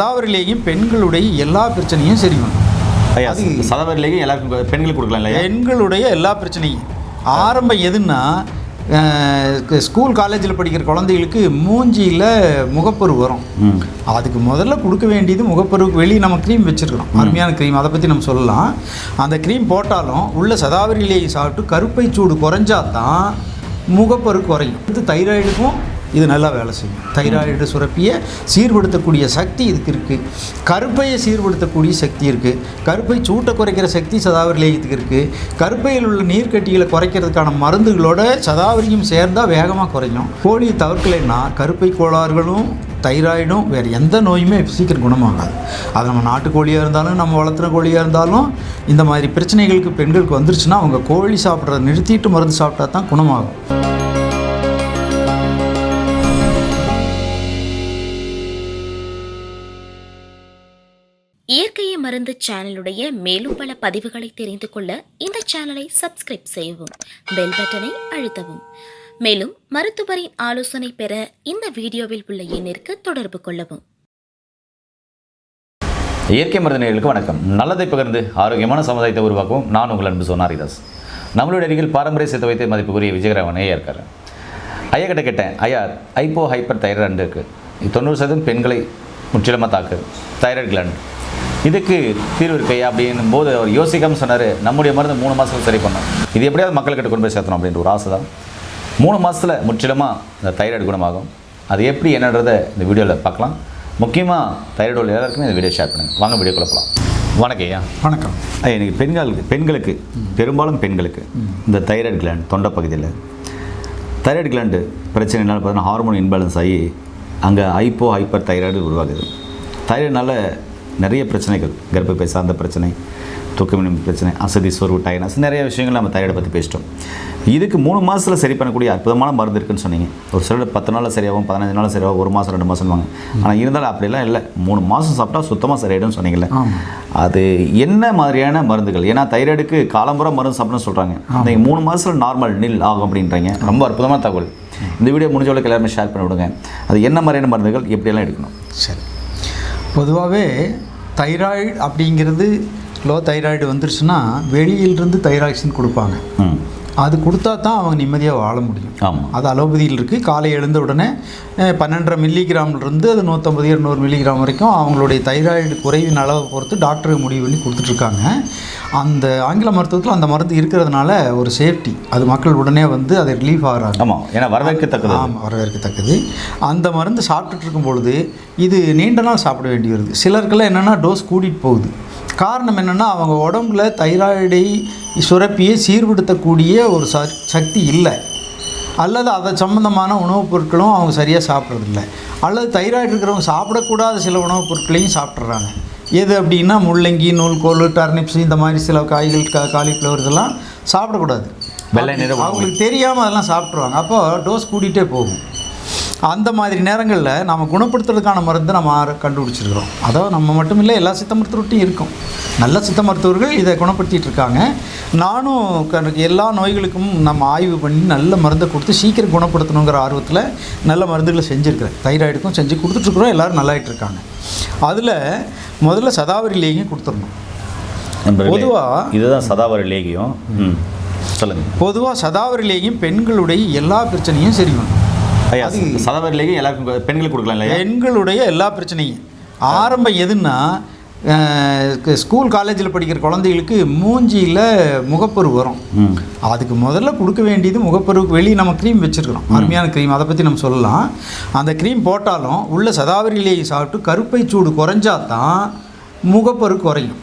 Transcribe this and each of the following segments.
சதாவரிலேயும் பெண்களுடைய எல்லா பிரச்சனையும் சரி பண்ணும். ஐயா அது சதவரிலேயே எல்லாருக்கும் பெண்களுக்கு கொடுக்கலாம் இல்லையா? பெண்களுடைய எல்லா பிரச்சனையும். ஆரம்பம் எதுன்னா ஸ்கூல் காலேஜில் படிக்கிற குழந்தைகளுக்கு மூஞ்சியில் முகப்பரு வரும். அதுக்கு முதல்ல கொடுக்க வேண்டியது முகப்பருவுக்கு வெளியே நம்ம க்ரீம் வச்சுருக்கோம் அருமையான க்ரீம் அதை பற்றி நம்ம சொல்லலாம். அந்த க்ரீம் போட்டாலும் உள்ள சதாவரிலேயே சாப்பிட்டு கருப்பை சூடு குறைஞ்சா தான் முகப்பரு குறையும். இது தைராய்டுக்கும் இது நல்லா வேலை செய்யும். தைராய்டு சுரப்பியை சீர்படுத்தக்கூடிய சக்தி இதுக்கு இருக்குது கருப்பையை சீர்படுத்தக்கூடிய சக்தி இருக்குது கருப்பை சூட்டை குறைக்கிற சக்தி சதாவரிலேயத்துக்கு இருக்குது கருப்பையில் உள்ள நீர்க்கட்டிகளை குறைக்கிறதுக்கான மருந்துகளோட சதாவரியும் சேர்ந்தால் வேகமாக குறையும். கோழியை தவிர்க்கலைன்னா கருப்பை கோளாறுகளும் தைராய்டும் வேறு எந்த நோயுமே சீக்கிரம் குணமாகாது. அது நம்ம நாட்டுக்கோழியாக இருந்தாலும் நம்ம வளர்த்துற கோழியாக இருந்தாலும் இந்த மாதிரி பிரச்சனைகளுக்கு பெண்களுக்கு வந்துருச்சுன்னா அவங்க கோழி சாப்பிட்றத நிறுத்திட்டு மருந்து சாப்பிட்டா தான் குணமாகும். இயற்கையை மருந்து சேனலுடைய மேலும் பல பதிவுகளை தெரிந்து கொள்ள இந்த சேனலை சப்ஸ்கிரைப் செய்யவும் பெல் பட்டனை அழுத்தவும். மேலும் மருத்துவரின் ஆலோசனை பெற இந்த வீடியோவில் உள்ள எண்ணிற்கு தொடர்பு கொள்ளவும். இயற்கை மருந்து நேர்களுக்கு வணக்கம். நல்லதை பகிர்ந்து ஆரோக்கியமான சமுதாயத்தை உருவாக்கவும் நான் உங்கள் அன்பு சோனாரிதாஸ். நம்மளுடைய அருகில் பாரம்பரிய சித்த வைத்திய மதிப்புக்குரிய விஜயராமன் ஐயா ஐயா கிட்ட கேட்டேன் ஐயா ஐப்போ ஹைப்பர் தைராய்டு இருக்குது தொண்ணூறு சதவீதம் பெண்களை முற்றிலுமாக தாக்கு. தைராய்டு கிளாண்ட் இதுக்கு தீர்வு இருக்கு ஐயா அப்படின்னும் போது அவர் யோசிக்காமல் சொன்னார் நம்முடைய மருந்து மூணு மாதத்துக்கு சரி பண்ணோம். இது எப்படியாவது மக்கள்கிட்ட கொண்டு போய் சேர்த்தணும் அப்படின்ற ஒரு ஆசை தான் மூணு மாதத்தில் முற்றிலுமாக இந்த தைராய்டு குணமாகும். அது எப்படி என்னன்றதை இந்த வீடியோவில் பார்க்கலாம். முக்கியமாக தைராய்டு உள்ள எல்லாருக்குமே இந்த வீடியோ ஷேர் பண்ணுங்கள் வாங்க வீடியோ போகலாம் வணக்கம் ஐயா. வணக்கம். ஐயா இன்னைக்கு பெண்களுக்கு பெண்களுக்கு பெரும்பாலும் பெண்களுக்கு இந்த தைராய்டு கிளாண்ட் தொண்டை பகுதியில் தைராய்டு கிளாண்டு பிரச்சனைனால பார்த்தீங்கன்னா ஹார்மோன் இன்பேலன்ஸ் ஆகி அங்கே ஹைப்போ ஹைப்பர் தைராய்டு உருவாகுது தைராய்டுனால நிறைய பிரச்சனைகள். கர்ப்பப்பை சார்ந்த பிரச்சனை தூக்கமின்மை பிரச்சனை அசதி சோர்வு டயனஸ் நிறைய விஷயங்கள் நம்ம தைராய்டை பற்றி பேசிட்டோம். இதுக்கு மூணு மாதத்தில் சரி பண்ணக்கூடிய அற்புதமான மருந்து இருக்குன்னு சொன்னீங்க. ஒரு சிலர் பத்து நாளில் சரியாகும் பதினஞ்சு நாளில் சரியாகும் ஒரு மாதம் ரெண்டு மாதம் வாங்க. ஆனால் இருந்தாலும் அப்படிலாம் இல்லை. மூணு மாதம் சாப்பிட்டா சுத்தமாக சரியாயிடும்னு சொன்னீங்கல்ல. அது என்ன மாதிரியான மருந்துகள்? ஏன்னா தைராய்டுக்கு காலம்புற மருந்து சாப்பிடணும்னு சொல்கிறாங்க நீங்கள் மூணு மாதத்தில் நார்மல் நில் ஆகும் அப்படின்றீங்க. ரொம்ப அற்புதமான தகவல். இந்த வீடியோ முடிஞ்ச அளவுக்கு எல்லாருமே ஷேர் பண்ணி விடுங்க. அது என்ன மாதிரியான மருந்துகள் எப்படியெல்லாம் எடுக்கணும்? சரி. பொதுவாகவே தைராய்டு அப்படிங்கிறது லோ தைராய்டு வந்துருச்சுன்னா வெளியிலிருந்து தைராக்சின் கொடுப்பாங்க. அது கொடுத்தா தான் அவங்க நிம்மதியாக வாழ முடியும். ஆமாம் அது அலோபதியில் இருக்குது காலை எழுந்த உடனே பன்னெண்டரை மில்லிகிராம்லேருந்து அது நூற்றம்பது இருநூறு மில்லிகிராம் வரைக்கும் அவங்களுடைய தைராய்டு குறைவின் அளவை பொறுத்து டாக்டர் முடிவு பண்ணி கொடுத்துட்ருக்காங்க. அந்த ஆங்கில மருத்துவத்தில் அந்த மருந்து இருக்கிறதுனால ஒரு சேஃப்டி அது மக்கள் உடனே வந்து அதை ரிலீஃப் ஆகிறாங்க. ஆமாம் ஏன்னா வரவேற்கத்தக்கது. ஆமாம் வரவேற்கத்தக்கது. அந்த மருந்து சாப்பிட்டுட்டு இருக்கும் பொழுது இது நீண்ட நாள் சாப்பிட வேண்டி வருது. சிலருக்கெல்லாம் என்னென்னா டோஸ் கூட்டிகிட்டு போகுது. காரணம் என்னென்னா அவங்க உடம்புல தைராய்டை சுரப்பியை சீர்படுத்தக்கூடிய ஒரு ச சக்தி இல்லை. அல்லது அதை சம்மந்தமான உணவுப் பொருட்களும் அவங்க சரியாக சாப்பிட்றதில்ல. அல்லது தைராய்டு இருக்கிறவங்க சாப்பிடக்கூடாத சில உணவுப் பொருட்களையும் சாப்பிட்றாங்க எது அப்படின்னா முள்ளங்கி நூல்கோல் டர்னிப்ஸ் இந்த மாதிரி சில காய்கள் கா காலிஃப்ளவர் இதெல்லாம் சாப்பிடக்கூடாது. வெள்ளை நிற உணவு. அவங்களுக்கு தெரியாமல் அதெல்லாம் சாப்பிட்ருவாங்க அப்போ டோஸ் கூட்டிகிட்டே போகும். அந்த மாதிரி நேரங்களில் நம்ம குணப்படுத்துறதுக்கான மருந்து நம்ம கண்டுபிடிச்சிருக்கிறோம். அதாவது நம்ம மட்டும் இல்லை எல்லா சித்த மருத்துவர்கிட்டையும் இருக்கும். நல்ல சித்த மருத்துவர்கள் இதை குணப்படுத்திட்டு இருக்காங்க. நானும் எல்லா நோய்களுக்கும் நம்ம ஆய்வு பண்ணி நல்ல மருந்தை கொடுத்து சீக்கிரம் குணப்படுத்தணுங்கிற ஆர்வத்தில் நல்ல மருந்துகளை செஞ்சுருக்கிறேன். தைராய்டுக்கும் செஞ்சு கொடுத்துட்ருக்குறோம் எல்லோரும் நல்லாயிட்டு இருக்காங்க. அதில் முதல்ல சதாவரிலேயும் கொடுத்துடணும். நண்பர்களே, பொதுவா- இதுதான் சதாவரி லேகியம். ம் சொல்லுங்கள் பொதுவாக சதாவரிலேயும் பெண்களுடைய எல்லா பிரச்சனையும் சரி பண்ணும். ஐயா சதாவரி லேகியம் எல்லாருக்கும் பெண்களுக்கு கொடுக்கலாம் இல்லையா? பெண்களுடைய எல்லா பிரச்சனையும். ஆரம்பம் எதுன்னா ஸ்கூல் காலேஜில் படிக்கிற குழந்தைகளுக்கு மூஞ்சியில் முகப்பரு வரும். அதுக்கு முதல்ல கொடுக்க வேண்டியது முகப்பருவுக்கு வெளியே நம்ம க்ரீம் வச்சுருக்கிறோம். அருமையான க்ரீம் அதை பற்றி நம்ம சொல்லலாம். அந்த க்ரீம் போட்டாலும் உள்ள சதாவரிலேயே சாப்பிட்டு கருப்பை சூடு குறைஞ்சா தான் முகப்பரு குறையும்.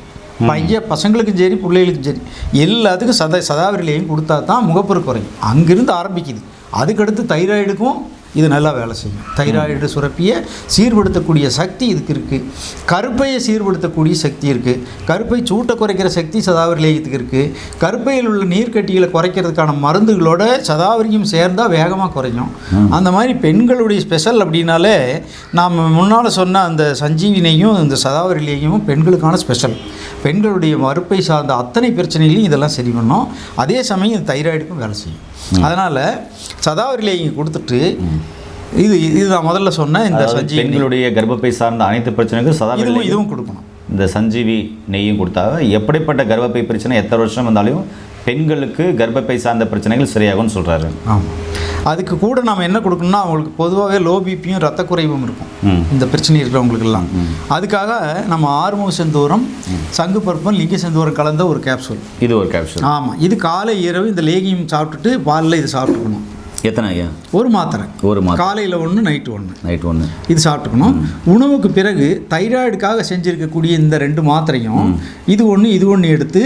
பையன் பசங்களுக்கும் சரி பிள்ளைகளுக்கும் சரி எல்லாத்துக்கும் சதா சதாவரிலேயும் கொடுத்தா தான் முகப்பரு குறையும். அங்கிருந்து ஆரம்பிக்குது. அதுக்கடுத்து தைராய்டுக்கும் இது நல்லா வேலை செய்யும். தைராய்டு சுரப்பியை சீர்படுத்தக்கூடிய சக்தி இதுக்கு இருக்குது கருப்பையை சீர்படுத்தக்கூடிய சக்தி இருக்குது கருப்பை சூட்டை குறைக்கிற சக்தி சதாவரிலேயத்துக்கு இருக்குது கருப்பையில் உள்ள நீர்க்கட்டிகளை குறைக்கிறதுக்கான மருந்துகளோட சதாவரியும் சேர்ந்தால் வேகமாக குறையும். அந்த மாதிரி பெண்களுடைய ஸ்பெஷல் அப்படின்னாலே நாம் முன்னால் சொன்ன அந்த சஞ்சீவினையும் இந்த சதாவரிலேயும் பெண்களுக்கான ஸ்பெஷல். பெண்களுடைய மறுப்பை சார்ந்த அத்தனை பிரச்சனைகளையும் இதெல்லாம் சரி பண்ணும். அதே சமயம் தைராய்டுக்கும் வேலை செய்யும். அதனால் சதாவரிலேயும் கொடுத்துட்டு இது இது நான் முதல்ல சொன்ன இந்த சஞ்சீவி. பெண்களுடைய கர்ப்பப்பை சார்ந்த அனைத்து பிரச்சனைக்கும் சதாவிரி இதுவும் இதுவும் கொடுக்கணும். இந்த சஞ்சீவி நெய்யும் கொடுத்தாங்க எப்படிப்பட்ட கர்ப்பப்பை பிரச்சனை எத்தனை வருஷம் வந்தாலும் பெண்களுக்கு கர்ப்பப்பை சார்ந்த பிரச்சனைகள் சரியாகும்னு சொல்கிறாரு ஆமாம் அதுக்கு கூட நம்ம என்ன கொடுக்கணும்னா அவங்களுக்கு பொதுவாகவே லோ பிபியும் ரத்த குறைவும் இருக்கும். ம். இந்த பிரச்சனை இருக்கிறவங்களுக்கெல்லாம் அதுக்காக நம்ம ஆறுமுக செந்தூரம் சங்கு பருப்பம் லிங்க செந்தூரம் கலந்த ஒரு கேப்சூல் இது ஒரு கேப்சூல் ஆமாம் இது காலை இரவு இந்த லேகியம் சாப்பிட்டுட்டு பாலில் இது சாப்பிட்டுக்கணும். எத்தனை ஐயா? ஒரு மாத்திரை. ஒரு மாதம் காலையில் ஒன்று நைட்டு ஒன்று நைட் ஒன்று இது சாப்பிட்டுக்கணும். உணவுக்கு பிறகு தைராய்டுக்காக செஞ்சிருக்கக்கூடிய இந்த ரெண்டு மாத்திரையும் இது ஒன்று இது ஒன்று எடுத்து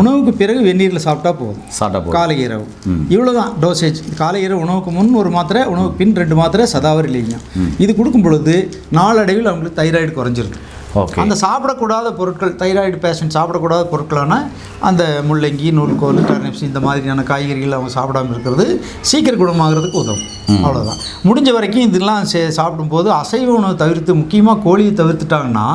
உணவுக்கு பிறகு வெந்நீரில் சாப்பிட்டா போதும். சாப்பிட்டா போதும். காலை இரவு. இவ்வளோதான் டோசேஜ் காலை இரவு உணவுக்கு முன் ஒரு மாத்திரை உணவுக்கு பின் ரெண்டு மாத்திரை சதாவரி லேகியம் இது கொடுக்கும் பொழுது நாளடைவில் அவங்களுக்கு தைராய்டு குறைஞ்சிருக்கு. ஓகே அந்த சாப்பிடக்கூடாத பொருட்கள் தைராய்டு பேஷண்ட் சாப்பிடக்கூடாத பொருட்களான அந்த முள்ளங்கி நூல்கோல் டர்னிப்ஸ் இந்த மாதிரியான காய்கறிகள் அவங்க சாப்பிடாம இருக்கிறது சீக்கிரம் குணமாகிறதுக்கு உதவும். அவ்வளோதான் முடிஞ்ச வரைக்கும் இதெல்லாம் சே சாப்பிடும்போது அசைவ உணவு தவிர்த்து முக்கியமாக கோழியை தவிர்த்துட்டாங்கன்னா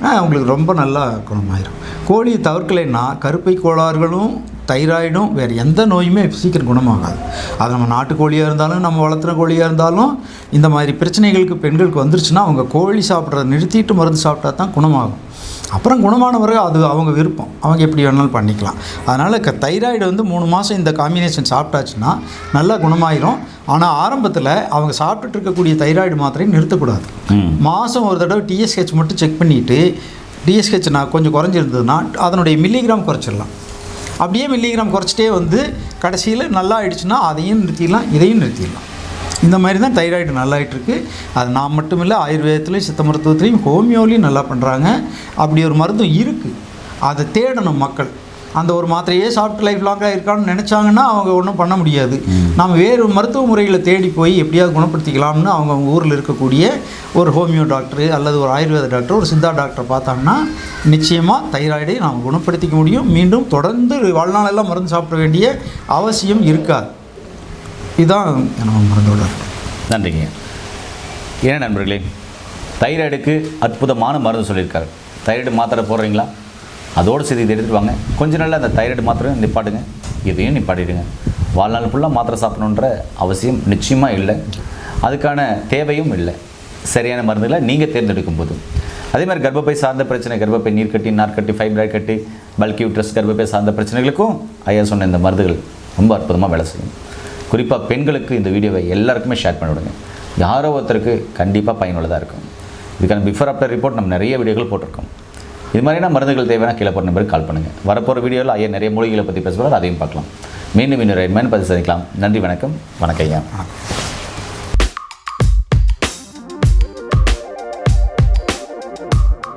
அவங்களுக்கு ரொம்ப நல்லா குணமாயிரும். கோழியை தவிர்க்கலைன்னா கருப்பை கோளாறுகளும் தைராய்டும் வேறு எந்த நோயுமே சீக்கிரம் குணமாகாது. அது நம்ம நாட்டுக்கோழியாக இருந்தாலும் நம்ம வளர்த்துன கோழியாக இருந்தாலும் இந்த மாதிரி பிரச்சனைகளுக்கு பெண்களுக்கு வந்துருச்சுன்னா அவங்க கோழி சாப்பிட்றத நிறுத்திட்டு மருந்து சாப்பிட்டா தான் குணமாகும். அப்புறம் குணமான பிறகு அது அவங்க விருப்பம். அவங்க எப்படி வேணாலும் பண்ணிக்கலாம். அதனால் க தைராய்டு வந்து மூணு மாதம் இந்த காம்பினேஷன் சாப்பிட்டாச்சுன்னா நல்லா குணமாயிரும். ஆனால் ஆரம்பத்தில் அவங்க சாப்பிட்டுட்டு இருக்கக்கூடிய தைராய்டு மாத்திரையை நிறுத்தக்கூடாது. மாதம் ஒரு தடவை டிஎஸ்ஹெச் மட்டும் செக் பண்ணிவிட்டு டிஎஸ்ஹெச் நான் கொஞ்சம் குறைஞ்சிருந்ததுன்னா அதனுடைய மில்லிகிராம் குறைச்சிடலாம். அப்படியே மில்லிகிராம் குறைச்சிட்டே வந்து கடைசியில் நல்லா ஆயிடுச்சுன்னா அதையும் நிறுத்திடலாம் இதையும் நிறுத்திடலாம். இந்த மாதிரி தான் தைராய்டு நல்லாயிட்டுருக்கு. அது நான் மட்டும் இல்லை ஆயுர்வேதத்துலேயும் சித்த மருத்துவத்துலேயும் ஹோமியோலையும் நல்லா பண்ணுறாங்க அப்படி ஒரு மருந்தும் இருக்குது அதை தேடணும் மக்கள். அந்த ஒரு மாத்திரையே சாப்பிட்டு லைஃப் லாங்காக இருக்கான்னு நினச்சாங்கன்னா அவங்க ஒன்றும் பண்ண முடியாது. நம்ம வேறு மருத்துவ முறைகளை தேடி போய் எப்படியாவது குணப்படுத்திக்கலாம்னு அவங்க அவங்க ஊரில் இருக்கக்கூடிய ஒரு ஹோமியோ டாக்டர் அல்லது ஒரு ஆயுர்வேத டாக்டர் ஒரு சித்தா டாக்டர் பார்த்தாங்கன்னா நிச்சயமாக தைராய்டை நாம் குணப்படுத்திக்க முடியும். மீண்டும் தொடர்ந்து வாழ்நாளெல்லாம் மருந்து சாப்பிட வேண்டிய அவசியம் இருக்காது. இதுதான் நம்ம மருந்தோட நன்றிங்க. ஏன் நண்பர்களே தைராய்டுக்கு அற்புதமான மருந்து சொல்லியிருக்காரு. தைராய்டு மாத்திரை போடுறீங்களா? அதோடு சரி இதை எடுத்துகிட்டு வாங்க. கொஞ்ச நாளில் அந்த தைராய்டு மாத்திரையும் நிப்பாட்டுங்க. இதையும் நிப்பாட்டிடுங்க. வாழ்நாள் ஃபுல்லாக மாத்திரை சாப்பிடணுன்ற அவசியம் நிச்சயமாக இல்லை. அதுக்கான தேவையும் இல்லை. சரியான மருந்துகளை நீங்கள் தேர்ந்தெடுக்கும் போது அதே மாதிரி கர்ப்பப்பை சார்ந்த பிரச்சனை கர்ப்பப்பை நீர்க்கட்டி நார்க்கட்டி ஃபைப்ராய்ட் கட்டி பல்கி யூட்ரஸ் கர்ப்பப்பை சார்ந்த பிரச்சனைகளுக்கும் ஐயா சொன்ன இந்த மருந்துகள் ரொம்ப அற்புதமாக வேலை செய்யும். குறிப்பாக பெண்களுக்கு இந்த வீடியோவை எல்லாருக்குமே ஷேர் பண்ணிவிடுங்க யாரோ ஒருத்தருக்கு கண்டிப்பாக பயனுள்ளதாக இருக்கும். இதுக்கான பிஃபோர் ஆஃப்டர் ரிப்போர்ட் நம்ம நிறைய வீடியோகள் போட்டிருக்கோம். இது மாதிரினா மருந்துகள் தேவையான கீழே போகிற நம்பருக்கு கால் பண்ணுங்கள் வரப்போகிற வீடியோவில் ஐயா நிறைய மூலிகளை பற்றி பேசுவார் அதையும் பார்க்கலாம். மீண்டும் இன்னொரு மேன் பற்றி சந்திக்கலாம். நன்றி வணக்கம். வணக்கம் ஐயா.